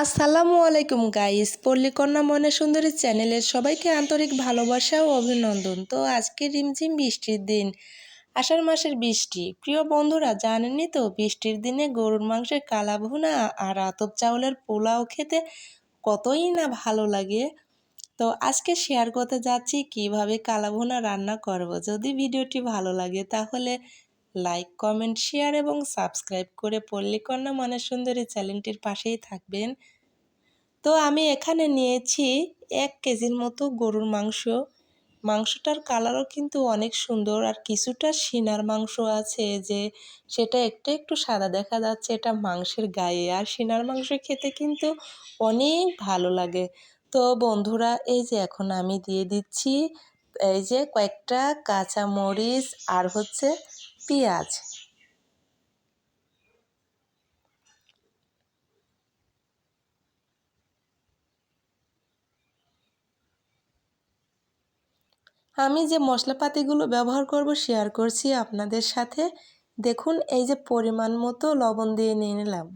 আসসালামু আলাইকুম গাইস পল্লীকন্যা মনে সুন্দরী চ্যানেলের সবাইকে আন্তরিক ভালোবাসা ও অভিনন্দন। তো আজকে রিমঝিম বৃষ্টির দিন। আষাঢ় মাসের বৃষ্টি। প্রিয় বন্ধুরা, জানেনই তো, বৃষ্টির দিনে গরুর মাংসের কালা ভুনা আর আতপ চাউলের পোলাও খেতে কতই না ভালো লাগে। তো আজকে শেয়ার করতে যাচ্ছি কীভাবে কালা ভুনা রান্না করব। যদি ভিডিওটি ভালো লাগে, তাহলে লাইক কমেন্ট শেয়ার এবং সাবস্ক্রাইব করে পল্লীকন্যা মনের সুন্দরী চ্যানেলটির পাশেই থাকবেন। তো আমি এখানে নিয়েছি এক কেজির মতো গরুর মাংস। মাংসটার কালারও কিন্তু অনেক সুন্দর আর কিছুটা সিনার মাংস আছে যে সেটা একটু একটু সাদা দেখা যাচ্ছে, এটা মাংসের গায়ে। আর সিনার মাংস খেতে কিন্তু অনেক ভালো লাগে। তো বন্ধুরা, এই যে এখন আমি দিয়ে দিচ্ছি, এই যে কয়েকটা কাঁচা মরিচ আর হচ্ছে পেঁয়াজ আমি যে মশলাপাতিগুলো ব্যবহার করব শেয়ার করছি আপনাদের সাথে। দেখুন, এই যে পরিমাণ মতো লবণ দিয়ে নিয়ে নিলাম।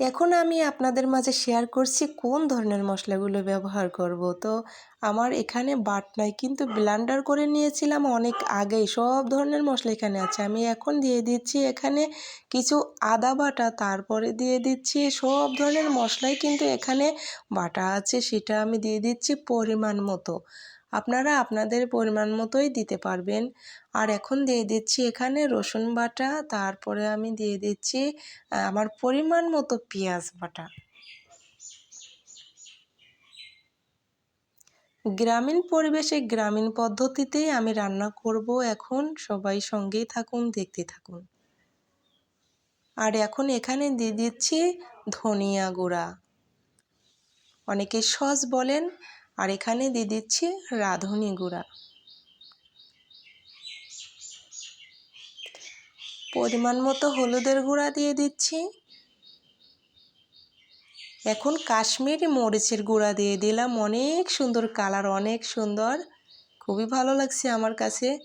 এখন আমি আপনাদের মাঝে শেয়ার করছি কোন ধরনের মশলাগুলো ব্যবহার করব। তো আমার এখানে বাটনায় কিন্তু ব্লান্ডার করে নিয়েছিলাম অনেক আগেই। সব ধরনের মশলা এখানে আছে। আমি এখন দিয়ে দিচ্ছি এখানে কিছু আদা বাটা, তারপরে দিয়ে দিচ্ছি সব ধরনের মশলাই, কিন্তু এখানে বাটা আছে, সেটা আমি দিয়ে দিচ্ছি পরিমাণ মতো। আপনারা আপনাদের পরিমাণ মতোই দিতে পারবেন। আর এখন দিয়ে দিচ্ছি এখানে রসুন বাটা, তারপরে আমি দিয়ে দিচ্ছি আমার পরিমাণ মতো পেঁয়াজ বাটা। গ্রামীণ পরিবেশে গ্রামীণ পদ্ধতিতেই আমি রান্না করব এখন। সবাই সঙ্গেই থাকুন, দেখতে থাকুন। আর এখন এখানে দিয়ে দিচ্ছি ধনিয়া গুঁড়া। অনেকে সস বলেন, আর এখানে দিয়ে দিচ্ছি রাঁধুনি গুঁড়া। পরিমাণ মতো হলুদের গুঁড়া দিয়ে দিচ্ছি। এখন কাশ্মীরি মরিচের গুঁড়া দিয়ে দিলাম। অনেক সুন্দর কালার, অনেক সুন্দর। খুবই ভালো লাগছে আমার কাছে।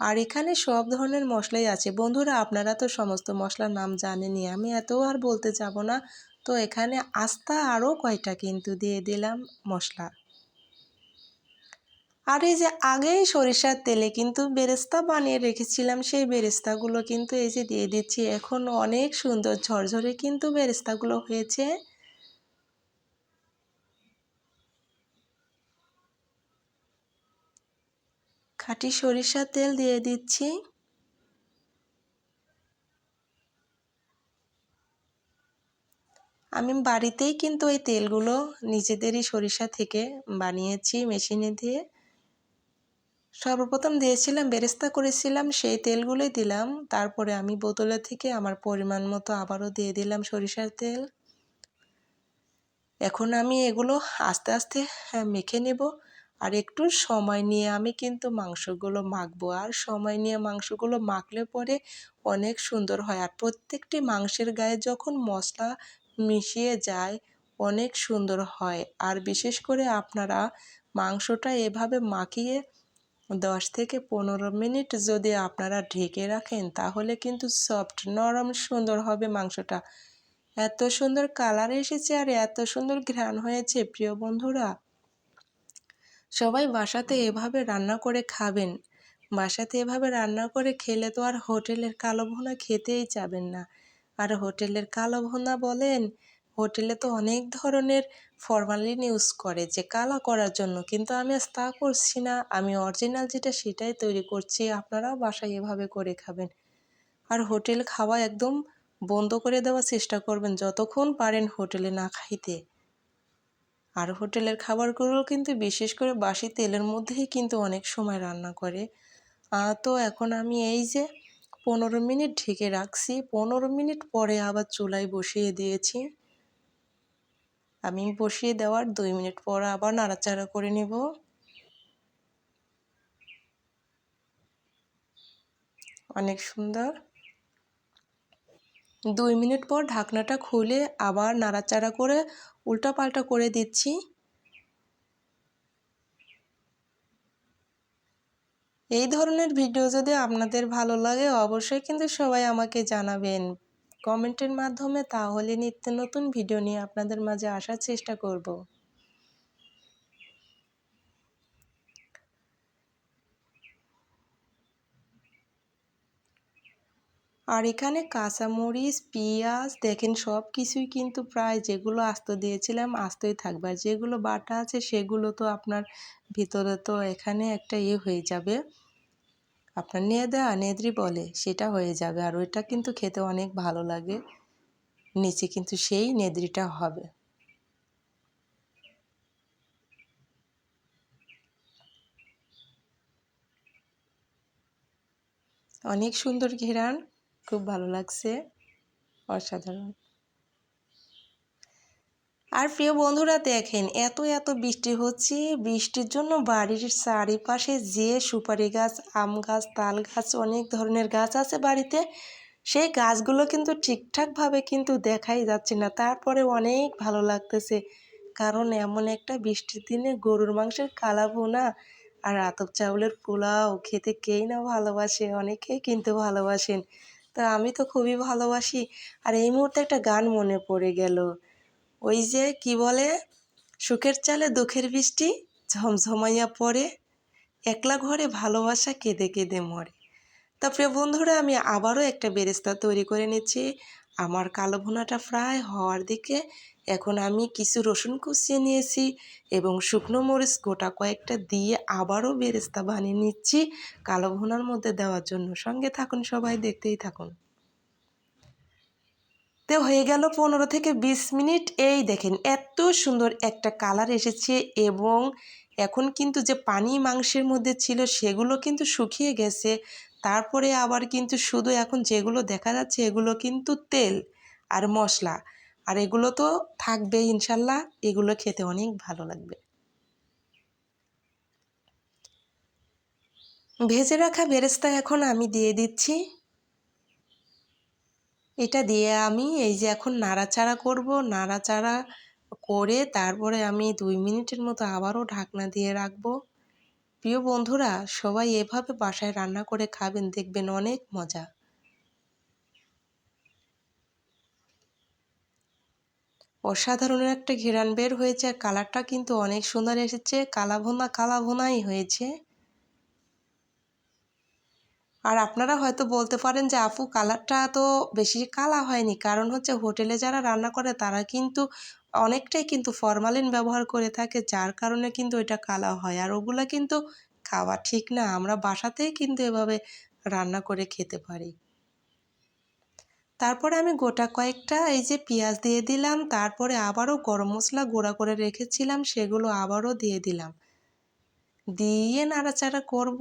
আর এখানে সব ধরনের মশলাই আছে। বন্ধুরা, আপনারা তো সমস্ত মশলার নাম জানেনই। আমি এত আর বলতে যাব না। তো এখানে আস্তা আরও কয়টা কিন্তু দিয়ে দিলাম মশলা। আর এই যে আগেই সরিষার তেলে কিন্তু বেরেস্তা বানিয়ে রেখেছিলাম, সেই বেরেস্তাগুলো কিন্তু এই যে দিয়ে দিচ্ছি। এখন অনেক সুন্দর ঝরঝরে কিন্তু বেরেস্তাগুলো হয়েছে। খাঁটি সরিষার তেল দিয়ে দিচ্ছি। আমি বাড়িতেই কিন্তু এই তেলগুলো নিজেদেরই সরিষা থেকে বানিয়েছি মেশিনে দিয়ে। সর্বপ্রথম দিয়েছিলাম বেরেস্তা করেছিলাম সেই তেলগুলোই দিলাম। তারপরে আমি বোতলে থেকে আমার পরিমাণ মতো আবারও দিয়ে দিলাম সরিষার তেল। এখন আমি এগুলো আস্তে আস্তে হ্যাঁ, মেখে নেব। আর একটু সময় নিয়ে আমি কিন্তু মাংসগুলো মাখবো। আর সময় নিয়ে মাংসগুলো মাখলে পরে অনেক সুন্দর হয়। আর প্রত্যেকটি মাংসের গায়ে যখন মশলা মিশিয়ে যায়, অনেক সুন্দর হয়। আর বিশেষ করে আপনারা মাংসটা এভাবে মাখিয়ে দশ থেকে পনেরো মিনিট যদি আপনারা ঢেকে রাখেন, তাহলে কিন্তু সফট, নরম, সুন্দর হবে মাংসটা। এত সুন্দর কালার এসেছে আর এত সুন্দর ঘ্রাণ হয়েছে, প্রিয় বন্ধুরা। সবাই বাসাতে এভাবে রান্না করে খাবেন। বাসাতে এভাবে রান্না করে খেলে তো আর হোটেলের কালো ভোনা খেতেই যাবেন না। আর হোটেলের কালো ভোনা বলেন, হোটেলে তো অনেক ধরনের ফরমালিন ইউজ করে যে কালা করার জন্য। কিন্তু আমি আজ তা করছি না, আমি অরিজিনাল যেটা সেটাই তৈরি করছি, আপনারাও বাসায় এভাবে করে খাবেন। আর হোটেল খাওয়া একদম বন্ধ করে দেওয়ার চেষ্টা করবেন, যতক্ষণ পারেন হোটেলে না খাইতে। আর হোটেলের খাবারগুলো কিন্তু বিশেষ করে বাসি তেলের মধ্যেই কিন্তু অনেক সময় রান্না করে। তো এখন আমি এই যে পনেরো মিনিট ঢেকে রাখছি, পনেরো মিনিট পরে আবার চুলায় বসিয়ে দিয়েছি। আমি বসিয়ে দেওয়ার দুই মিনিট পর আবার নাড়াচাড়া করে নেব। অনেক সুন্দর। দুই মিনিট পর ঢাকনাটা খুলে আবার নাড়াচাড়া করে উল্টাপাল্টা করে দিচ্ছি। এই ধরনের ভিডিও যদি আপনাদের ভালো লাগে, অবশ্যই কিন্তু সবাই আমাকে জানাবেন। কমেন্টের মাধ্যমে তাহলে নিত্য নতুন ভিডিও নিয়ে আপনাদের মাঝে আসার চেষ্টা করব। আর এখানে কাঁচামরিচ, পেঁয়াজ, দেখেন সব কিছুই কিন্তু প্রায় যেগুলো আস্ত দিয়েছিলাম আস্তই থাকবে। আর যেগুলো বাটা আছে সেগুলো তো আপনার ভিতরে তো এখানে একটা ইয়ে হয়ে যাবে। আপনার নেদা, নেদ্রি বলে, সেটা হয়ে যাবে। আর ওইটা কিন্তু খেতে অনেক ভালো লাগে। নিচে কিন্তু সেই নেদ্রিটা হবে। অনেক সুন্দর ঘেরান। খুব ভালো লাগছে। অসাধারণ। আর প্রিয় বন্ধুরা, দেখেন, এত এত বৃষ্টি হচ্ছে। বৃষ্টির জন্য বাড়ির চারিপাশে যে সুপারি গাছ, আম গাছ, তাল গাছ, অনেক ধরনের গাছ আছে বাড়িতে, সেই গাছগুলো কিন্তু ঠিকঠাকভাবে কিন্তু দেখাই যাচ্ছে না। তারপরে অনেক ভালো লাগতেছে, কারণ এমন একটা বৃষ্টির দিনে গরুর মাংসের কালা বোনা আর আতপ চাউলের পোলাও, খেতে কেই না ভালোবাসে, অনেকেই কিন্তু ভালোবাসেন। তা আমি তো খুবই ভালোবাসি। আর এই মুহূর্তে একটা গান মনে পড়ে গেল। ওই যে কি বলে? সুখের চালে দুঃখের বৃষ্টি ঝমঝমাইয়া পড়ে, একলা ঘরে ভালোবাসা কেঁদে কেঁদে মরে। তা প্রিয় বন্ধুরা, আমি আবারও একটা বেরেস্তা তৈরি করে নিচ্ছি। আমার কালো ভুনাটা ফ্রাই হওয়ার দিকে এখন আমি কিছু রসুন কুচিয়ে নিয়েছি এবং শুকনো মরিচ গোটা কয়েকটা দিয়ে আবারও বেরেস্তা বানিয়ে নিচ্ছি কালো ভুনার মধ্যে দেওয়ার জন্য। সঙ্গে থাকুন সবাই, দেখতেই থাকুন। তো হয়ে গেল পনেরো থেকে বিশ মিনিট। এই দেখেন এত সুন্দর একটা কালার এসেছে এবং এখন কিন্তু যে পানি মাংসের মধ্যে ছিল সেগুলো কিন্তু শুকিয়ে গেছে। তারপরে আবার কিন্তু শুধু এখন যেগুলো দেখা যাচ্ছে এগুলো কিন্তু তেল আর মশলা। আর এগুলো তো থাকবে ইনশাল্লাহ, এগুলো খেতে অনেক ভালো লাগবে। ভেজে রাখা বেরেস্তা এখন আমি দিয়ে দিচ্ছি। এটা দিয়ে আমি এই যে এখন নাড়াচাড়া করব, নাড়াচাড়া করে তারপরে আমি দুই মিনিটের মতো আবারও ঢাকনা দিয়ে রাখব। প্রিয় বন্ধুরা, সবাই এভাবে বাসায় রান্না করে খাবেন, দেখবেন অনেক মজা। অসাধারণ একটা ঘেরান বের হয়েছে, আর কালারটা কিন্তু অনেক সুন্দর এসেছে। কালা ভোনা কালা ভোনাই হয়েছে। আর আপনারা হয়তো বলতে পারেন যে, আপু, কালারটা তো বেশি কালা হয়নি। কারণ হচ্ছে হোটেলে যারা রান্না করে, তারা কিন্তু অনেকটাই কিন্তু ফরমালিন ব্যবহার করে থাকে, যার কারণে কিন্তু এটা কালা হয়। আর ওগুলো কিন্তু খাওয়া ঠিক না, আমরা বাসাতেই কিন্তু এভাবে রান্না করে খেতে পারি। তারপরে আমি গোটা কয়েকটা এই যে পেঁয়াজ দিয়ে দিলাম, তারপরে আবারও গরম মশলা গুঁড়া করে রেখেছিলাম, সেগুলো আবারও দিয়ে দিলাম। দিয়ে নাড়াচাড়া করব।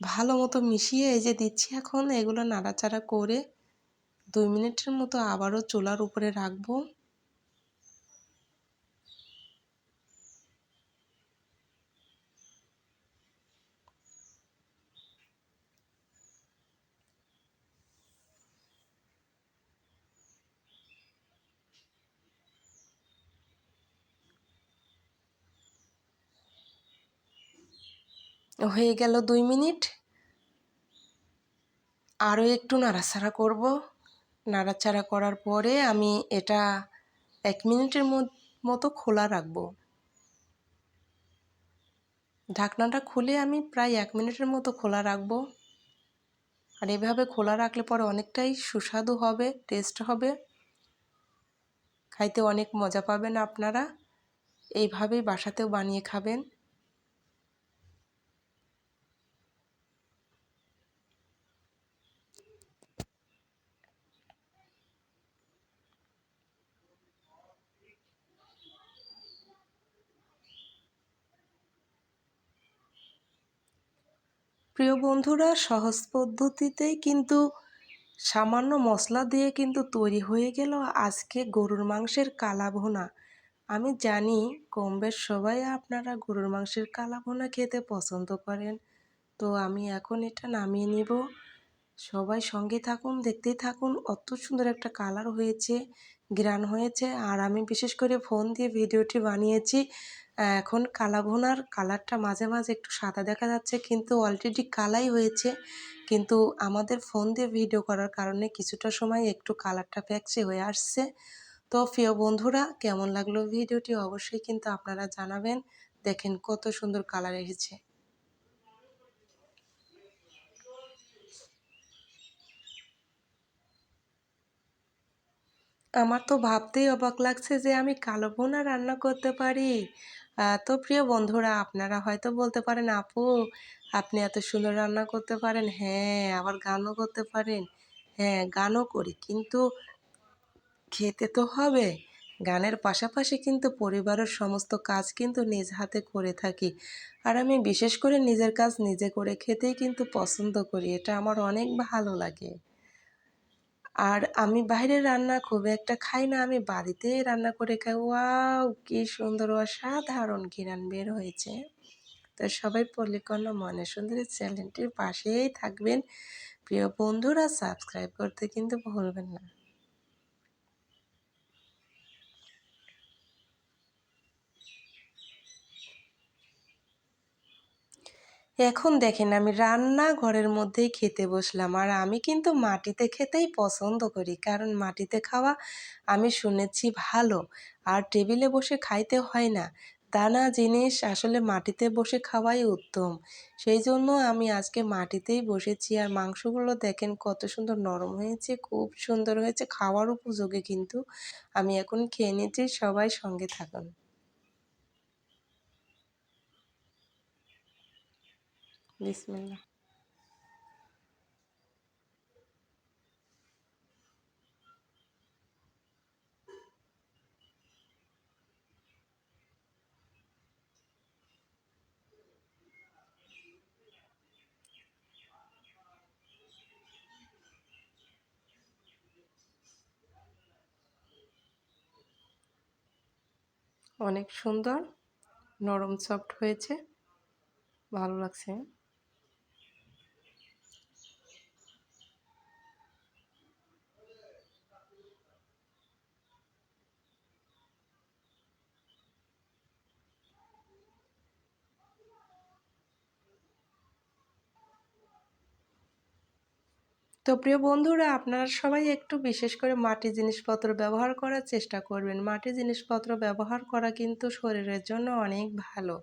ভালো মতো মিশিয়ে এই যে দিচ্ছি এখন, এগুলো নাড়াচাড়া করে দুই মিনিটের মতো আবারও চুলার উপরে রাখব। হয়ে গেল দুই মিনিট। আরও একটু নাড়াচাড়া করব। নাড়াচাড়া করার পরে আমি এটা এক মিনিটের মতো খোলা রাখব। ঢাকনাটা খুলে আমি প্রায় এক মিনিটের মতো খোলা রাখব। আর এভাবে খোলা রাখলে পরে অনেকটাই সুস্বাদু হবে টেস্ট হবে। খাইতে অনেক মজা পাবেন আপনারা। এইভাবেই বাসাতেও বানিয়ে খাবেন। প্রিয় বন্ধুরা, সহজ পদ্ধতিতেই কিন্তু সামান্য মশলা দিয়ে কিন্তু তৈরি হয়ে গেল আজকে গরুর মাংসের কালা ভোনা আমি জানি কম বেশ সবাই আপনারা গরুর মাংসের কালা ভোনা খেতে পছন্দ করেন। তো আমি এখন এটা নামিয়ে নিব। সবাই সঙ্গে থাকুন, দেখতেই থাকুন, অত সুন্দর একটা কালার হয়েছে গ্রান হয়েছে। আর আমি বিশেষ করে ফোন দিয়ে ভিডিওটি বানিয়েছি। এখন কালা ভুনার কালারটা মাঝে মাঝে একটু সাদা দেখা যাচ্ছে, কিন্তু অলরেডি কালাই হয়েছে। কিন্তু আমাদের ফোন দিয়ে ভিডিও করার কারণে কিছুটা সময় একটু কালারটা প্যাকচে হয়ে আসছে। তো প্রিয় বন্ধুরা, কেমন লাগল ভিডিওটি অবশ্যই কিন্তু আপনারা জানাবেন। দেখেন কত সুন্দর কালার এসেছে। আমার তো ভাবতেই অবাক লাগছে যে আমি কালো ভুনা রান্না করতে পারি। তো প্রিয় বন্ধুরা, আপনারা হয়তো বলতে পারেন, আপু, আপনি এত সুন্দর রান্না করতে পারেন। হ্যাঁ আবার গানও করতে পারেন। হ্যাঁ গানও করি, কিন্তু খেতে তো হবে। গানের পাশাপাশি কিন্তু পরিবারের সমস্ত কাজ কিন্তু নিজ হাতে করে থাকি। আর আমি বিশেষ করে নিজের কাজ নিজে করে খেতেই কিন্তু পছন্দ করি, এটা আমার অনেক ভালো লাগে। আর আমি বাইরের রান্না খুব একটা খাই না। আমি বাড়িতে রান্না করে খাই। ওয়াও, কি সুন্দর, অসাধারণ ঘিরান বের হয়েছে। তো সবাই পল্লিকর্ণ মনে সুন্দরী চ্যানেলটির পাশেই থাকবেন। প্রিয় বন্ধুরা, সাবস্ক্রাইব করতে কিন্তু ভুলবেন না। এখন দেখেন, আমি রান্না ঘরের মধ্যেই খেতে বসলাম। আর আমি কিন্তু মাটিতে খেতেই পছন্দ করি। কারণ মাটিতে খাওয়া আমি শুনেছি ভালো। আর টেবিলে বসে খাইতে হয় না। দানা জিনিস আসলে মাটিতে বসে খাওয়াই উত্তম। সেই জন্য আমি আজকে মাটিতেই বসেছি। আর মাংসগুলো দেখেন, কত সুন্দর নরম হয়েছে, খুব সুন্দর হয়েছে। খাওয়ার উপযোগী কিন্তু। আমি এখন খেয়ে নিচ্ছি, সবাই সঙ্গে থাকুন। বিসমিল্লাহ। অনেক সুন্দর নরম সফট হয়েছে। ভালো লাগছে। তো প্রিয় বন্ধুরা, আপনারা সবাই একটু বিশেষ করে মাটি জিনিসপত্র ব্যবহার করার চেষ্টা করবেন। মাটি জিনিসপত্র ব্যবহার করা কিন্তু শরীরের জন্য অনেক ভালো।